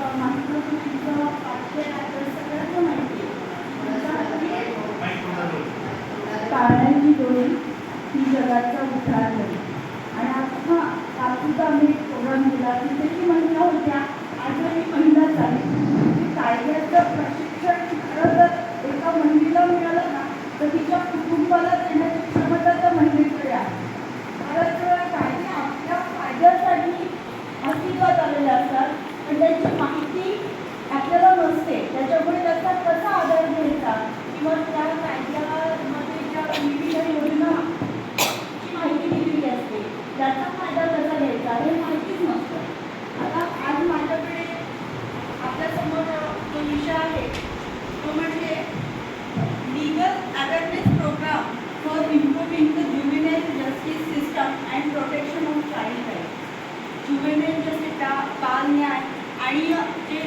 महात्मा पाचशे डोळी ही जगाचा उद्धार झाली आणि आता कापूचा आम्ही एक प्रोग्राम दिला. तिथेही महिला होत्या आजही महिला झाली कायद्याचं प्रशिक्षण खरं जर एका महिलेला मिळालं ना तर तिच्या कुटुंबाला देण्याची क्षमता त्या महिलेकडे आहे. बऱ्याच कायदे आपल्या फायद्यासाठी अस्तित्वात आलेले असतात. पण त्याची माहिती आपल्याला नसते. त्याच्यामुळे त्याचा कसा आधार घ्यायचा? किंवा त्या कायद्यामध्ये ज्या विविध योजना ची माहिती दिलेली असते त्याचा फायदा कसा घ्यायचा? हे माहितीच नसतं. आता आज माझ्याकडे आपल्यासमोर जो विषय आहे तो म्हणजे लीगल अवेअरनेस आणि जे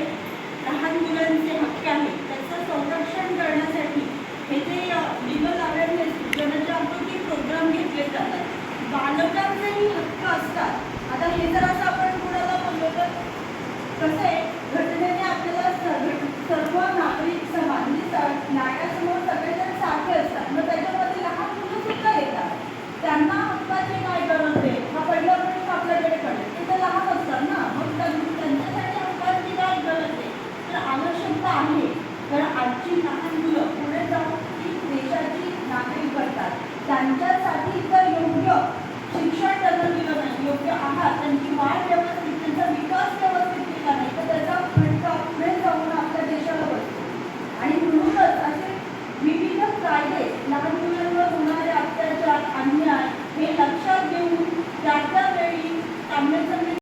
लहान मुलांचे हक्क आहेत त्याचं संरक्षण करण्यासाठी हे जे लिगल अवेअरनेस जनजागृती प्रोग्राम घेतले जातात. बालकांचेही हक्क असतात. आता हे जर असं आपण कोणाला बोललो तर कसं आहे घटनेने आपल्याला स- सर्व नागरिक समान म्हणजे स- न्यायासमोर सगळेजण सारखे असतात मग त्याच्यामध्ये लहान मुलं सुद्धा येतात त्यांना हक्काची काय गरज आहे हा पहिला प्रश्न आपल्याकडे पडेल ते तर लहान असतात ना मग त्यां- त्यांच्यासाठी हक्काची काय गरज आहे तर आवश्यकता आहे. कारण आजची लहान मुलं पुढे जाऊन ती देशाची नागरिक बनतात. त्यांच्यासाठी जर योग्य शिक्षण त्यांना दिलं नाही योग्य आहार त्यांची वाढ व्यवस्थित त्यांचा विकास व्यवस्थित केला नाही तर त्याचा फटका पुढे जाऊन आपल्या देशाला बसतो. आणि म्हणूनच असे विविध कायदे लहान मुलांवर होणारे अत्याचार अन्याय हे लक्षात घेऊन त्या त्या वेळी सामन्याचं